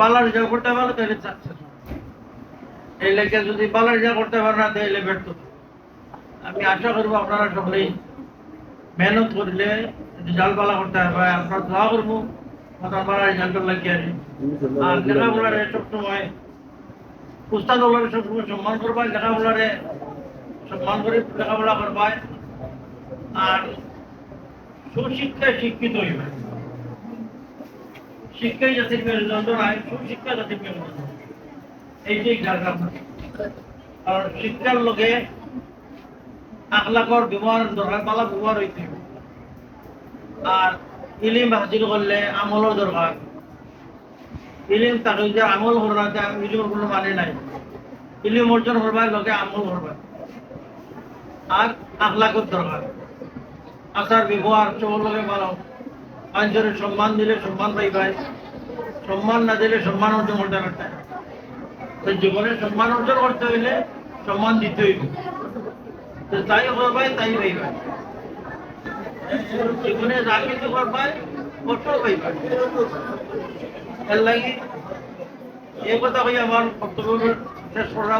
বালা result করতে পারো তাহলে সাকসেস এই লেগে যদি বালা রেজাল্ট করতে পারো না, তাহলে ব্যর্থ। আমি আশা করব আপনারা সকলেই মেহনত করলে রেজাল্ট বালা করতে হবে আপনার দোয়া করব আপনার বালা রেজাল্ট লাগিয়ে আর? লেখাপড়ারে সবসময় উস্তাদ হলারে সবসময় সম্মান করবাই লেখাপড়ারে সম্মান করে লেখাপড়া করবাই আর সুশিক্ষায় শিক্ষিত হইবে। শিক্ষাই জাতির মেরুদণ্ড নয় সুশিক্ষা জাতির মেরুদণ্ড। এইটাই দরকার কারণ শিক্ষার লোকে আখলাকর ব্যবহার দরকার পালা ব্যবহার হইতে। আর ইলিম হাসিল করলে আমলও দরকার। ইলিম তাকে যে আমল ইলিমের কোনো মানে নাই। ইলিম অর্জন করবার লোকে আমল করবা। আর আখলাকর দরকার। আচার ব্যবহার সবার লোকে ভালো। মানুষের সম্মান দিলে সম্মান পাইবাই সম্মান না দিলে সম্মান অর্জন করতে পারতে। তো জীবনে সম্মান অর্জন করতে হইলে সম্মান দিতে হইব। তো তাই করবাই তাই পাইবাই জীবনে যা কিছু করবাই কষ্ট পাইবাই এর লাগি এই কথা কই আমার বক্তব্য শেষ করলাম।